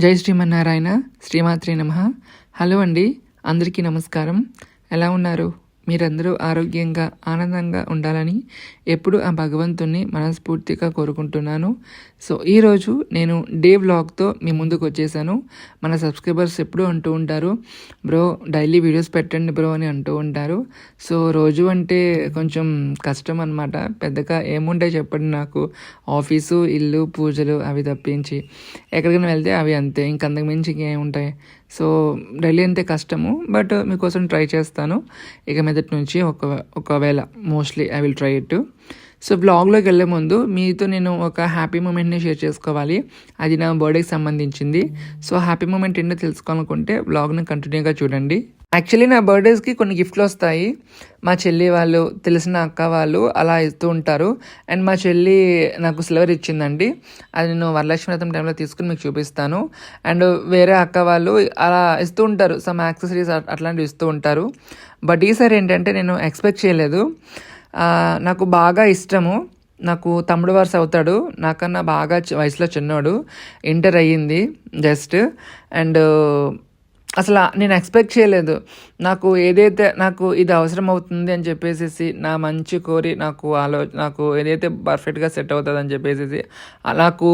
జై శ్రీమన్నారాయణ శ్రీమాత్రి నమ. హలో అండి అందరికీ నమస్కారం. ఎలా ఉన్నారు? మీరందరూ ఆరోగ్యంగా ఆనందంగా ఉండాలని ఎప్పుడు ఆ భగవంతుణ్ణి మనస్ఫూర్తిగా కోరుకుంటున్నాను. సో ఈరోజు నేను డే వ్లాగ్తో మీ ముందుకు వచ్చేసాను. మన సబ్స్క్రైబర్స్ ఎప్పుడు అంటూ ఉంటారు బ్రో డైలీ వీడియోస్ పెట్టండి బ్రో అని అంటూ ఉంటారు. సో రోజు అంటే కొంచెం కష్టం అనమాట పెద్దగా ఏముంటాయి చెప్పండి నాకు. ఆఫీసు ఇల్లు పూజలు అవి తప్పించి. ఎక్కడికైనా వెళ్తే అవి అంతే. ఇంక మించి ఇంకేముంటాయి? సో ఢిల్లీ అంతే కష్టము బట్ మీకోసం ట్రై చేస్తాను. ఇక మీదటి నుంచి ఒక ఒకవేళ mostly I will try it. So బ్లాగ్లోకి వెళ్ళే ముందు మీతో నేను ఒక హ్యాపీ మూమెంట్ని షేర్ చేసుకోవాలి. అది నా బర్త్డేకి సంబంధించింది. సో హ్యాపీ మూమెంట్ ఏంటో తెలుసుకోవాలనుకుంటే బ్లాగ్ని కంటిన్యూగా చూడండి. యాక్చువల్లీ నా బర్త్డేస్కి కొన్ని గిఫ్ట్లు వస్తాయి. మా చెల్లి వాళ్ళు తెలిసిన అక్క వాళ్ళు అలా ఇస్తూ ఉంటారు. అండ్ మా చెల్లి నాకు సిల్వర్ ఇచ్చిందండి. అది నేను వరలక్ష్మి వ్రతం టైంలో తీసుకుని మీకు చూపిస్తాను. అండ్ వేరే అక్క వాళ్ళు అలా ఇస్తూ ఉంటారు. సమ్ యాక్సెసరీస్ అట్లాంటివి ఇస్తూ ఉంటారు. బట్ ఈసారి ఏంటంటే నేను ఎక్స్పెక్ట్ చేయలేదు. నాకు బాగా ఇష్టము. నాకు తమ్ముడు వరుస అవుతాడు నాకన్నా బాగా వయసులో చిన్నోడు. ఇంటర్ అయ్యింది. జస్ట్ అండ్ అసలు నేను ఎక్స్పెక్ట్ చేయలేదు. నాకు ఏదైతే నాకు ఇది అవసరం అవుతుంది అని చెప్పేసి నా మంచి కోరి నాకు ఆలో నాకు ఏదైతే పర్ఫెక్ట్గా సెట్ అవుతుంది అని చెప్పేసి నాకు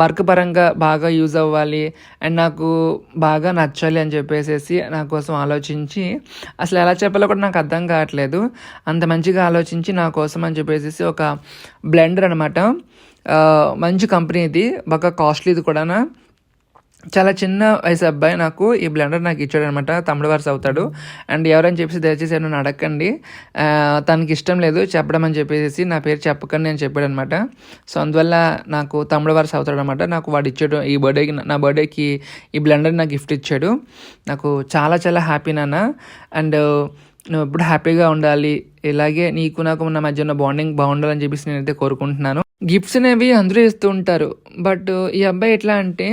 వర్క్ పరంగా బాగా యూజ్ అవ్వాలి అండ్ నాకు బాగా నచ్చాలి అని చెప్పేసి నా కోసం ఆలోచించి అసలు ఎలా చెప్పాలో కూడా నాకు అర్థం కావట్లేదు. అంత మంచిగా ఆలోచించి నా కోసం అని చెప్పేసి ఒక బ్లెండర్ అనమాట మంచి కంపెనీ ఇది బాగా కాస్ట్లీది కూడా చాలా చిన్న వయసు అబ్బాయి నాకు ఈ బ్లెండర్ నాకు ఇచ్చాడు అనమాట తమ్ముడు వరుస అవుతాడు అండ్ ఎవరని చెప్పేసి దయచేసి నన్ను అడగండి. తనకి ఇష్టం లేదు చెప్పడం అని చెప్పేసి నా పేరు చెప్పకండి అని చెప్పాడు అనమాట సో అందువల్ల నాకు తమ్ముడు వరుస అవుతాడు అనమాట నాకు వాడు ఇచ్చాడు ఈ బర్త్డేకి నా బర్త్డేకి ఈ బ్లెండర్ నాకు గిఫ్ట్ ఇచ్చాడు. నాకు చాలా చాలా హ్యాపీ నాన్న. అండ్ నువ్వు ఎప్పుడు హ్యాపీగా ఉండాలి. ఇలాగే నీకు నాకు నా మధ్య ఉన్న బాండింగ్ బాగుండాలని చెప్పేసి నేనైతే కోరుకుంటున్నాను. గిఫ్ట్స్ అనేవి అందరూ ఇస్తూ ఉంటారు. బట్ ఈ అబ్బాయి ఎట్లా అంటే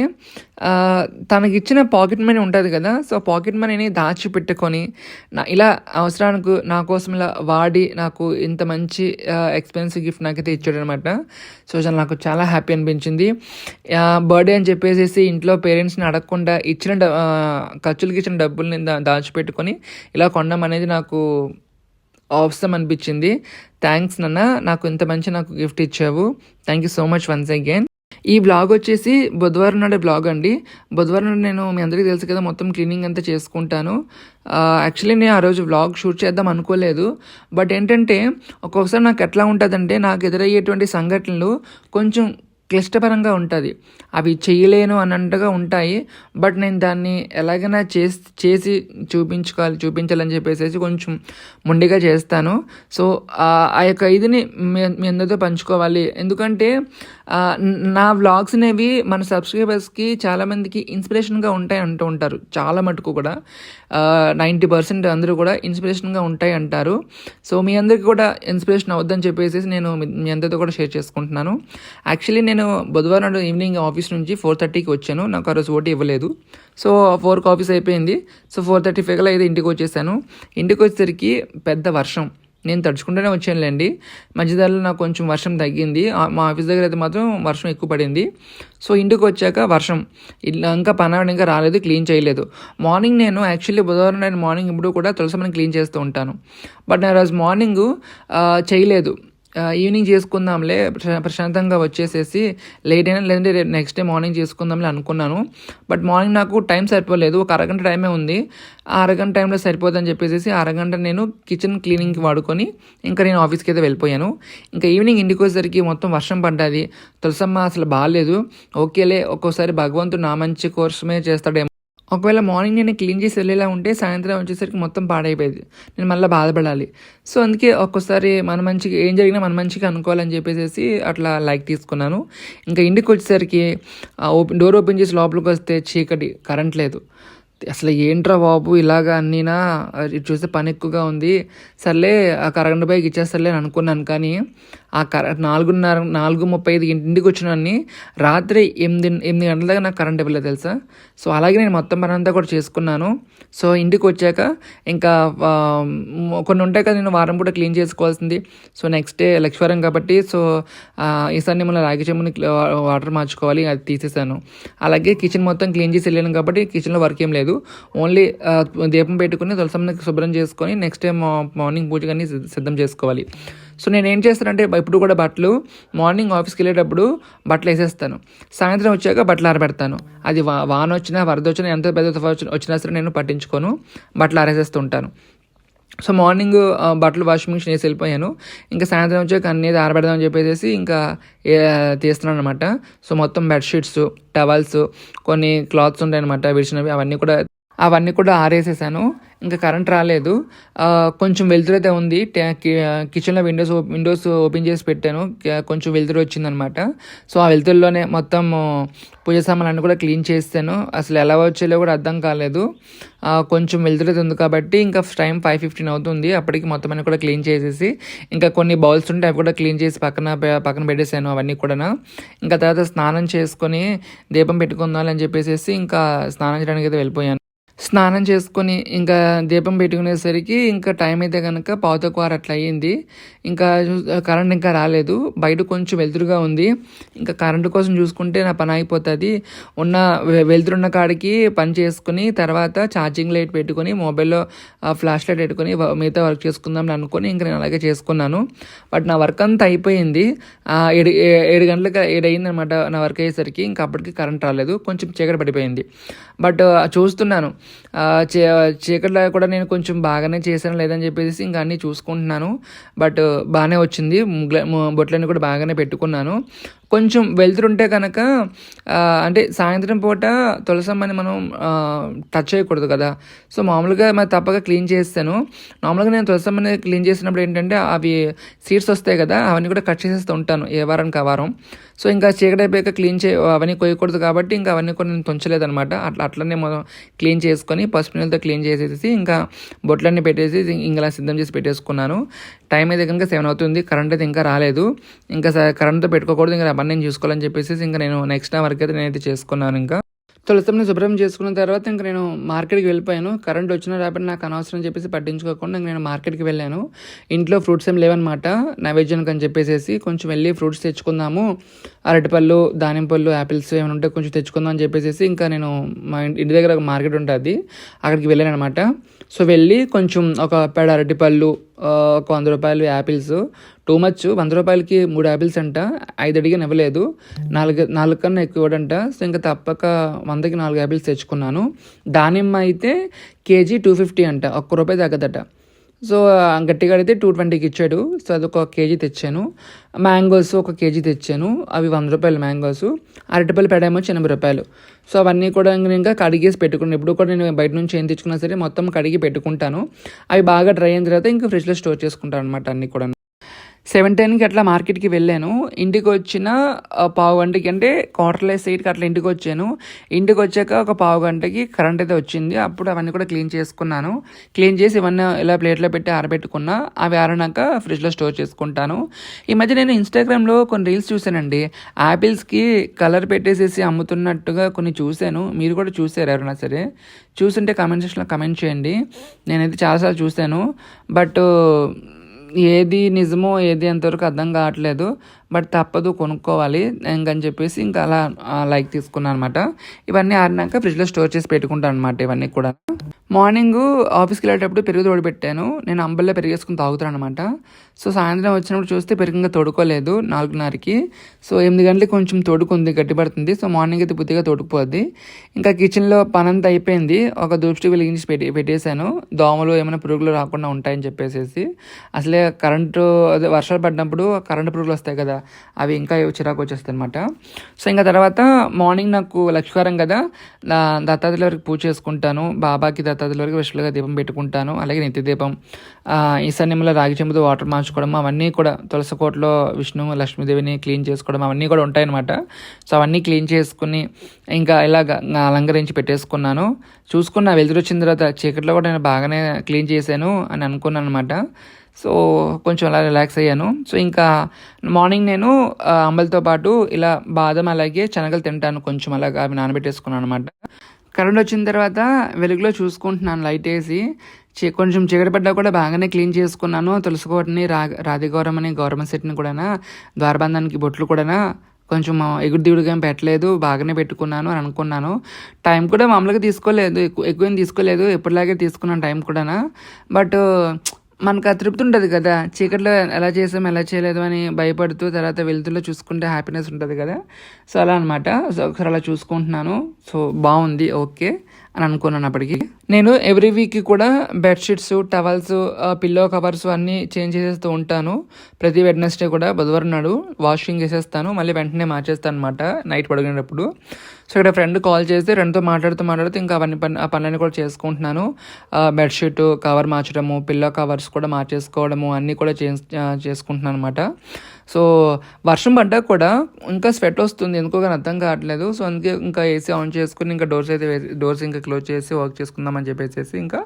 తనకి ఇచ్చిన పాకెట్ మనీ ఉంటుంది కదా సో పాకెట్ మనీని దాచిపెట్టుకొని నా ఇలా అవసరానికి నా కోసం ఇలా వాడి నాకు ఇంత మంచి ఎక్స్పెన్సివ్ గిఫ్ట్ నాకైతే ఇచ్చాడు అనమాట సో నాకు చాలా హ్యాపీ అనిపించింది. బర్త్డే అని చెప్పేసి ఇంట్లో పేరెంట్స్ని అడగకుండా ఇచ్చిన డ- ఖర్చులకి ఇచ్చిన డబ్బుల్ని దాచిపెట్టుకొని ఇలా కొనడం అనేది నాకు అవసరం అనిపించింది. థ్యాంక్స్ నాన్న. నాకు ఇంత మంచి నాకు గిఫ్ట్ ఇచ్చావు. Thank you so much once again ఈ బ్లాగ్ వచ్చేసి బుధవారం నాడే బ్లాగ్ అండి. బుధవారం నాడు నేను మీ అందరికీ తెలుసు కదా మొత్తం క్లీనింగ్ అంతా చేసుకుంటాను. యాక్చువల్లీ నేను ఆ రోజు వ్లాగ్ షూట్ చేద్దాం అనుకోలేదు. బట్ ఏంటంటే ఒక్కొక్కసారి నాకు ఎట్లా ఉంటుందంటే నాకు ఎదురయ్యేటువంటి సంఘటనలు కొంచెం క్లిష్టపరంగా ఉంటుంది. అవి చేయలేను అన్నట్టుగా ఉంటాయి. బట్ నేను దాన్ని ఎలాగైనా చేసి చేసి చూపించుకోవాలి చూపించాలని చెప్పేసి కొంచెం ముండిగా చేస్తాను. సో ఆ యొక్క ఇదిని మీ మీ అందరితో పంచుకోవాలి. ఎందుకంటే నా వ్లాగ్స్ అనేవి మన సబ్స్క్రైబర్స్కి చాలామందికి ఇన్స్పిరేషన్గా ఉంటాయి అంటూ ఉంటారు. చాలా మటుకు కూడా. నైంటీ పర్సెంట్ అందరూ కూడా ఇన్స్పిరేషన్గా ఉంటాయి అంటారు. సో మీ అందరికీ కూడా ఇన్స్పిరేషన్ అవుద్దని చెప్పేసి నేను మీ- మీ అందరితో కూడా షేర్ చేసుకుంటున్నాను. యాక్చువల్లీ నేను బుధవారం నాడు ఈవినింగ్ ఆఫీస్ నుంచి ఫోర్ థర్టీకి వచ్చాను. నాకు ఆ రోజు ఓటు ఇవ్వలేదు. సో ఫోర్కి ఆఫీస్ అయిపోయింది. సో ఫోర్ థర్టీ ఫైవ్లో అయితే ఇంటికి వచ్చేసాను. ఇంటికి వచ్చేసరికి పెద్ద వర్షం. నేను తడుచుకుంటూనే వచ్చానులేండి. మధ్యదారిలో నాకు కొంచెం వర్షం తగ్గింది. మా ఆఫీస్ దగ్గర అయితే మాత్రం వర్షం ఎక్కువ పడింది. సో ఇంటికి వచ్చాక వర్షం. ఇలా ఇంకా పనాడు ఇంకా రాలేదు క్లీన్ చేయలేదు. మార్నింగ్ నేను యాక్చువల్లీ బుధవారం నేను మార్నింగ్ ఇప్పుడు కూడా తులసమని క్లీన్ చేస్తూ ఉంటాను. బట్ నేను రోజు మార్నింగ్ చేయలేదు. ఈవినింగ్ చేసుకుందాంలే ప్రశాంతంగా వచ్చేసేసి లేట్ అయినా లేదంటే రేపు నెక్స్ట్ డే మార్నింగ్ చేసుకుందాంలే అనుకున్నాను. బట్ మార్నింగ్ నాకు టైం సరిపోలేదు ఒక అరగంట టైమే ఉంది. ఆ అరగంట టైంలో సరిపోదని చెప్పేసి అరగంట నేను కిచెన్ క్లీనింగ్కి వాడుకొని ఇంకా నేను ఆఫీస్కి అయితే వెళ్ళిపోయాను. ఇంకా ఈవినింగ్ ఇంటికి వచ్చేసరికి మొత్తం వర్షం పడ్డది. తులసమ్మ అసలు బాగాలేదు ఓకేలే ఒక్కోసారి భగవంతుడు నా మంచి కోసమే చేస్తాడేమో ఒకవేళ మార్నింగ్ నేను క్లీన్ చేసి వెళ్ళేలా ఉంటే సాయంత్రం వచ్చేసరికి మొత్తం పాడైపోయేది. నేను మళ్ళీ బాధపడాలి. సో అందుకే ఒక్కోసారి మన మంచిగా ఏం జరిగినా మన మంచిగా అనుకోవాలని చెప్పేసి అట్లా లైక్ తీసుకున్నాను. ఇంకా ఇంటికి వచ్చేసరికి ఓపెన్ డోర్ ఓపెన్ చేసి లోపలికి వస్తే చీకటి కరెంట్ లేదు. అసలు ఏంట్రా బాబు ఇలాగా అన్నీనా? ఇటు చూస్తే పని ఎక్కువగా ఉంది. సర్లే ఆ కరెంట్ బైక్ ఇచ్చేస్తారులే అని అనుకున్నాను కానీ ఆ కర నాలుగున్నర నాలుగు ముప్పై ఐదు ఇంటికి వచ్చినాన్ని రాత్రి ఎనిమిది ఎనిమిది గంటల దాకా నాకు కరెంట్ ఇవ్వలేదు తెలుసా? సో అలాగే నేను మొత్తం పని అంతా కూడా చేసుకున్నాను. సో ఇంటికి వచ్చాక ఇంకా కొన్ని ఉంటాయి కదా నేను వారం కూడా క్లీన్ చేసుకోవాల్సింది. సో నెక్స్ట్ డే లక్ష్వరం కాబట్టి సో ఈసారి మన రాగి చెమ్ముని వాటర్ మార్చుకోవాలి అది తీసేసాను. అలాగే కిచెన్ మొత్తం క్లీన్ చేసి వెళ్ళాను కాబట్టి కిచెన్లో వర్క్ ఏం లేదు. ఓన్లీ దీపం పెట్టుకుని తులసమ్మకి శుభ్రం చేసుకొని నెక్స్ట్ డే మార్నింగ్ పూజ కానీ సిద్ధం చేసుకోవాలి. సో నేను ఏం చేస్తానంటే ఇప్పుడు కూడా బట్టలు మార్నింగ్ ఆఫీస్కి వెళ్ళేటప్పుడు బట్టలు వేసేస్తాను. సాయంత్రం వచ్చాక బట్టలు ఆరబెడతాను. అది వా వాన వచ్చినా వరద వచ్చినా ఎంత పెద్ద వచ్చినా- సరే నేను పట్టించుకోను. బట్టలు ఆరేసేస్తుంటాను సో మార్నింగ్ బట్టలు వాషింగ్ మిషన్ వేసి వెళ్ళిపోయాను. ఇంకా సాయంత్రం వచ్చాక అన్నీ ఆరబెడదామని చెప్పేసి ఇంకా తీస్తున్నాను అనమాట సో మొత్తం బెడ్షీట్స్ టవల్స్ కొన్ని క్లాత్స్ ఉంటాయి అనమాట విడిచినవి అవన్నీ కూడా అవన్నీ కూడా ఆరేసేసాను. ఇంకా కరెంట్ రాలేదు. కొంచెం వెలుతురు అయితే ఉంది కిచెన్లో విండోస్ విండోస్ ఓపెన్ చేసి పెట్టాను. కొంచెం వెలుతురు వచ్చిందనమాట సో ఆ వెలుతురులోనే మొత్తం పూజ సామాన్లు కూడా క్లీన్ చేస్తాను. అసలు ఎలా వచ్చేలో కూడా అర్థం కాలేదు. కొంచెం వెలుతురు అయితే ఉంది కాబట్టి ఇంకా టైం ఫైవ్ ఫిఫ్టీన్ అవుతుంది. అప్పటికి మొత్తం అన్ని కూడా క్లీన్ చేసేసి ఇంకా కొన్ని బౌల్స్ ఉంటే అవి కూడా క్లీన్ చేసి పక్కన పక్కన పెట్టేశాను అవన్నీ కూడా ఇంకా తర్వాత స్నానం చేసుకొని దీపం పెట్టుకుందాం అని చెప్పేసి ఇంకా స్నానం చేయడానికి అయితే వెళ్ళిపోయాను. స్నానం చేసుకొని ఇంకా దీపం పెట్టుకునేసరికి ఇంకా టైం అయితే కనుక పావుతకువారు అట్లా అయ్యింది. ఇంకా కరెంట్ ఇంకా రాలేదు. బయట కొంచెం వెలుతురుగా ఉంది. ఇంకా కరెంటు కోసం చూసుకుంటే నా పని అయిపోతుంది ఉన్న వె- వెలుతురున్న కాడికి పని చేసుకుని తర్వాత ఛార్జింగ్ లైట్ పెట్టుకొని మొబైల్లో ఫ్లాష్ లైట్ పెట్టుకొని మిగతా వర్క్ చేసుకుందాం అని అనుకొని ఇంకా నేను అలాగే చేసుకున్నాను. బట్ నా వర్క్ అంతా అయిపోయింది. ఏడు ఏ- ఏడు గంటలకు ఏడు అయిందనమాట నా వర్క్ అయ్యేసరికి. ఇంకా అప్పటికి కరెంట్ రాలేదు. కొంచెం చీకటి పడిపోయింది. బట్ చూస్తున్నాను. చీకట్లో కూడా నేను కొంచెం బాగానే చేశాను లేదని చెప్పేసి ఇంకా అన్నీ చూసుకుంటున్నాను. బట్ బాగానే వచ్చింది. ముగ్గుల- బొట్లన్నీ కూడా బాగానే పెట్టుకున్నాను. కొంచెం వెళ్తుంటే కనుక అంటే సాయంత్రం పూట తులసమ్మని మనం టచ్ చేయకూడదు కదా. సో మామూలుగా మరి తప్పక క్లీన్ చేస్తాను. మామూలుగా నేను తులసమ్మని క్లీన్ చేసినప్పుడు ఏంటంటే అవి సీడ్స్ వస్తాయి కదా అవన్నీ కూడా కట్ చేసేస్తూ ఉంటాను ఏ వారానికి ఆ వారం. సో ఇంకా చీకటి అయిపోయాక క్లీన్ చే అవన్నీ కొయ్యకూడదు కాబట్టి ఇంకా అవన్నీ కూడా నేను తుంచలేదనమాట అట్లా అట్లనే మనం క్లీన్ చేసుకొని పసుపు నీళ్ళతో క్లీన్ చేసేసి ఇంకా బొట్లన్నీ పెట్టేసి ఇంకా సిద్ధం చేసి పెట్టేసుకున్నాను. టైం అయితే కనుక సెవెన్ అవుతుంది. కరెంట్ అయితే ఇంకా రాలేదు. ఇంకా స- కరెంట్తో పెట్టుకోకూడదు. ఇంకా పని నేను చూసుకోవాలని చెప్పేసి ఇంకా నేను నెక్స్ట్ టైం వరకు అయితే నేనైతే చేసుకున్నాను ఇంకా. తులసమ్మని శుభ్రం చేసుకున్న తర్వాత ఇంకా నేను మార్కెట్కి వెళ్ళిపోయాను. కరెంట్ వచ్చిన రాబట్టి నాకు అనవసరం అని చెప్పేసి పట్టించుకోకుండా నేను మార్కెట్కి వెళ్ళాను. ఇంట్లో ఫ్రూట్స్ ఏం లేవన్నమాట. నైవేద్యానికి అని చెప్పేసి కొంచెం వెళ్ళి ఫ్రూట్స్ తెచ్చుకుందాము. అరటిపళ్ళు దానిమ్మ పళ్ళు యాపిల్స్ ఏమైనా ఉంటే కొంచెం తెచ్చుకుందాం అని చెప్పేసి ఇంకా నేను మా ఇంటి ఇంటి దగ్గర ఒక మార్కెట్ ఉంటుంది. అక్కడికి వెళ్ళాను అనమాట సో వెళ్ళి కొంచెం ఒక పెడ అరటిపళ్ళు ఒక వంద రూపాయలు యాపిల్స్. Too much. వంద రూపాయలకి మూడు యాపిల్స్ అంట. ఐదు అడిగిన ఇవ్వలేదు. నాలుగు నాలుగు కన్నా ఎక్కువ సో ఇంకా తప్పక వందకి నాలుగు యాపిల్స్ తెచ్చుకున్నాను. దానిమ్మ అయితే కేజీ టూ ఫిఫ్టీ అంట. ఒక్క రూపాయి తగ్గదట. సో గట్టిగా అడిగితే టూ ట్వంటీకి ఇచ్చాడు. సో అది ఒక కేజీ తెచ్చాను. మ్యాంగోస్ ఒక కేజీ తెచ్చాను. అవి వంద రూపాయలు మ్యాంగోస్. అరటిపల్లి పెడేమో ఎనభై రూపాయలు సో అవన్నీ కూడా ఇంకా కడిగేసి పెట్టుకున్నాను. ఇప్పుడు కూడా నేను బయట నుంచి ఏం తెచ్చుకున్నా సరే మొత్తం కడిగి పెట్టుకుంటాను. అవి బాగా డ్రై అయిన తర్వాత ఇంకా ఫ్రిడ్జ్లో స్టోర్ చేసుకుంటాను అనమాట అన్నీ కూడా సెవెన్ టెన్కి అట్లా మార్కెట్కి వెళ్ళాను. ఇంటికి వచ్చిన పావు గంటకి అంటే క్వార్టర్లెస్ ఎయిట్కి అట్లా ఇంటికి వచ్చాను ఇంటికి వచ్చాక ఒక పావు గంటకి కరెంట్ అయితే వచ్చింది. అప్పుడు అవన్నీ కూడా క్లీన్ చేసుకున్నాను. క్లీన్ చేసి ఇవన్నీ ఇలా ప్లేట్లో పెట్టి ఆరబెట్టుకున్నా అవి ఆరినాక ఫ్రిడ్జ్లో స్టోర్ చేసుకుంటాను. ఈ మధ్య నేను ఇన్స్టాగ్రామ్లో కొన్ని రీల్స్ చూశానండి. యాపిల్స్కి కలర్ పెట్టేసేసి అమ్ముతున్నట్టుగా కొన్ని చూశాను. మీరు కూడా చూసారు ఎవరైనా సరే? చూస్తుంటే కామెంట్ సెక్షన్లో కమెంట్ చేయండి. నేనైతే చాలాసార్లు చూశాను. బట్ ఏది నిజమో ఏది ఎంతవరకు అర్థం కావట్లేదు. బట్ తప్పదు కొనుక్కోవాలి ఇంకని చెప్పేసి ఇంకా అలా లైక్ తీసుకున్నాను అనమాట ఇవన్నీ ఆరినాక ఫ్రిడ్జ్లో స్టోర్ చేసి పెట్టుకుంటాను అనమాట ఇవన్నీ కూడా. మార్నింగ్ ఆఫీస్కి వెళ్ళేటప్పుడు పెరుగు తోడు పెట్టాను నేను అంబల్లో పెరిగేసుకుని తాగుతాను అనమాట సో సాయంత్రం వచ్చినప్పుడు చూస్తే పెరుగు ఇంకా నాలుగున్నరకి. సో ఎనిమిది గంటలకి కొంచెం తోడుకుంది గట్టిపడుతుంది. సో మార్నింగ్ అయితే బుద్ధిగా తోడుకుపోద్ది. ఇంకా కిచెన్లో పనంతా అయిపోయింది. ఒక దృష్టి వెలిగించి పెట్టి పెట్టేశాను. దోమలు ఏమైనా పురుగులు రాకుండా ఉంటాయని చెప్పేసి అసలే కరెంటు అదే వర్షాలు పడినప్పుడు కరెంటు పురుగులు వస్తాయి కదా అవి ఇంకా చిరాకు వచ్చేస్తాయి అనమాట సో ఇంకా తర్వాత మార్నింగ్ నాకు లక్ష్మీవారం కదా నా దత్తాత్రేయుల వరకు పూజ చేసుకుంటాను బాబాకి దత్తాత్రేయుల వరకు విష్ణులుగా దీపం పెట్టుకుంటాను అలాగే నిత్య దీపం ఈశాన్యంలో రాగి చెంబుతో వాటర్ మార్చుకోవడం అవన్నీ కూడా తులసి కోటలో విష్ణు లక్ష్మీదేవిని క్లీన్ చేసుకోవడం అవన్నీ కూడా ఉంటాయన్నమాట. సో అవన్నీ క్లీన్ చేసుకుని ఇంకా ఇలాగ అలంకరించి పెట్టేసుకున్నాను. చూసుకున్న వెలుతురు వచ్చిన తర్వాత చీకట్లో కూడా నేను బాగానే క్లీన్ చేశాను అని అనుకున్నాను అనమాట సో కొంచెం అలా రిలాక్స్ అయ్యాను. సో ఇంకా మార్నింగ్ నేను అంబలితో పాటు ఇలా బాదం అలాగే శనగలు తింటాను. కొంచెం అలాగా అవి నానబెట్టేసుకున్నాను అనమాట కరెంట్ వచ్చిన తర్వాత వెలుగులో చూసుకుంటున్నాను లైట్ వేసి. చీ- కొంచెం చీకటి పడ్డా కూడా బాగానే క్లీన్ చేసుకున్నాను. తులసికోటని రా రాధిగౌరం అని గవర్నమెంట్ సెట్ని కూడా ద్వారబంధానికి బొట్లు కూడా కొంచెం ఎగుడు దిగుడుగా ఏం పెట్టలేదు బాగానే పెట్టుకున్నాను అని అనుకున్నాను. టైం కూడా మామూలుగా తీసుకోలేదు. ఎక్కువ ఎక్కువ ఏం తీసుకోలేదు. ఎప్పటిలాగే తీసుకున్నాను టైం కూడా బట్ మనకు ఆ తృప్తి ఉంటుంది కదా. చీకట్లో ఎలా చేసాం ఎలా చేయలేదు అని భయపడుతూ తర్వాత వెళ్తుల్లో చూసుకుంటే హ్యాపీనెస్ ఉంటుంది కదా. సో అలా అనమాట సో ఒకసారి అలా చూసుకుంటున్నాను. సో బాగుంది ఓకే అని అనుకున్నాను అప్పటికి. నేను ఎవ్రీ వీక్ కూడా బెడ్షీట్స్ టవల్స్ పిల్లో కవర్స్ అన్నీ చేంజ్ చేసేస్తూ ఉంటాను. ప్రతి వెడ్నెస్డే కూడా బుధవారం నాడు వాషింగ్ చేసేస్తాను. మళ్ళీ వెంటనే మార్చేస్తాను అనమాట నైట్ పడుకునేటప్పుడు. సో ఇక్కడ ఫ్రెండ్ కాల్ చేసి ఫ్రెండ్తో మాట్లాడుతూ మాట్లాడుతూ ఇంకా అవన్నీ పని ఆ పనులన్నీ కూడా చేసుకుంటున్నాను. బెడ్షీట్ కవర్ మార్చడము పిల్లో కవర్స్ కూడా మార్చేసుకోవడము అన్నీ కూడా చే చేసుకుంటున్నాను అనమాట సో వర్షం పడ్డా కూడా ఇంకా స్వెట్ వస్తుంది. ఎందుకో కానీ అర్థం కావట్లేదు. సో అందుకే ఇంకా ఏసీ ఆన్ చేసుకుని ఇంకా డోర్స్ అయితే డోర్స్ ఇంకా క్లోజ్ చేసి వర్క్ చేసుకుందామని చెప్పేసి ఇంకా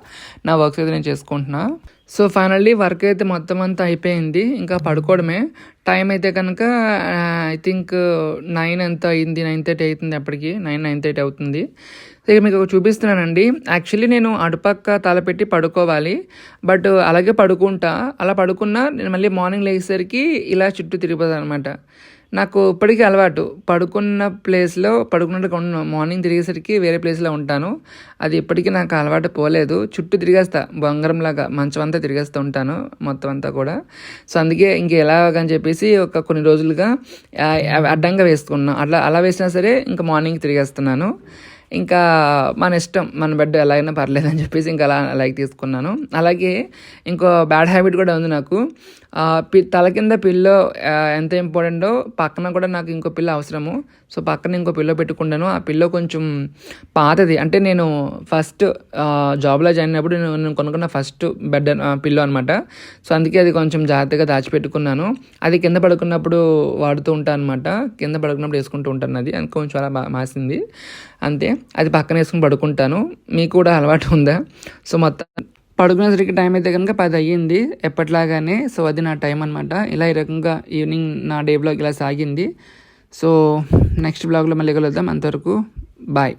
నా వర్క్స్ అయితే నేను చేసుకుంటున్నాను సో ఫైనల్లీ వర్క్ అయితే మొత్తం అంతా అయిపోయింది. ఇంకా పడుకోవడమే. టైం అయితే కనుక ఐ థింక్ నైన్ ఎంత అయింది? నైన్ థర్టీ అవుతుంది అప్పటికి. నైన్ నైన్ థర్టీ అవుతుంది. సో ఇక మీకు చూపిస్తున్నానండి. యాక్చువల్లీ నేను అటుపక్క తల పెట్టి పడుకోవాలి. బట్ అలాగే పడుకుంటా. అలా పడుకున్నా నేను మళ్ళీ మార్నింగ్ లేచేసరికి ఇలా చుట్టూ తిరిగిపోతాను అనమాట నాకు ఇప్పటికీ అలవాటు. పడుకున్న ప్లేస్లో పడుకున్నట్టుగా ఉన్న మార్నింగ్ తిరిగేసరికి వేరే ప్లేస్లో ఉంటాను. అది ఇప్పటికీ నాకు అలవాటు పోలేదు. చుట్టూ తిరిగేస్తా. బంగారంలాగా మంచం అంతా తిరిగేస్తూ ఉంటాను మొత్తం అంతా కూడా. సో అందుకే ఇంక ఎలాగని చెప్పేసి ఒక కొన్ని రోజులుగా అడ్డంగా వేసుకున్నాను అట్లా అలా వేసినా సరే ఇంకా మార్నింగ్ తిరిగేస్తున్నాను. ఇంకా మన ఇష్టం మన బెడ్ ఎలా అయినా పర్లేదు అని చెప్పేసి ఇంకా అలా లైక్ తీసుకున్నాను. అలాగే ఇంకో బ్యాడ్ హ్యాబిట్ కూడా ఉంది నాకు. పి తల కింద పిల్లో ఎంత ఇంపార్టెంటో పక్కన కూడా నాకు ఇంకో పిల్ల అవసరము. సో పక్కన ఇంకో పిల్లో పెట్టుకుంటాను. ఆ పిల్లో కొంచెం పాతది. అంటే నేను ఫస్ట్ జాబ్లో జాయిన్ అయినప్పుడు నేను నేను కొనుక్కున్న ఫస్ట్ బెడ్ పిల్లో అనమాట సో అందుకే అది కొంచెం జాగ్రత్తగా దాచిపెట్టుకున్నాను. అది కింద పడుకున్నప్పుడు వాడుతూ ఉంటాను అనమాట కింద పడుకున్నప్పుడు వేసుకుంటూ ఉంటాను అది. అది కొంచెం అలా మాసింది అంతే. అది పక్కన వేసుకుని పడుకుంటాను. మీకు కూడా అలవాటు ఉందా? సో మొత్తం పడుకునేసరికి టైం అయితే కనుక పది అయ్యింది. ఎప్పటిలాగానే సో అది నా టైం అనమాట ఇలా ఈ రకంగా ఈవినింగ్ నా డే బ్లాగ్ ఇలా సాగింది. సో నెక్స్ట్ బ్లాగ్లో మళ్ళీ కలుద్దాం. అంతవరకు బాయ్.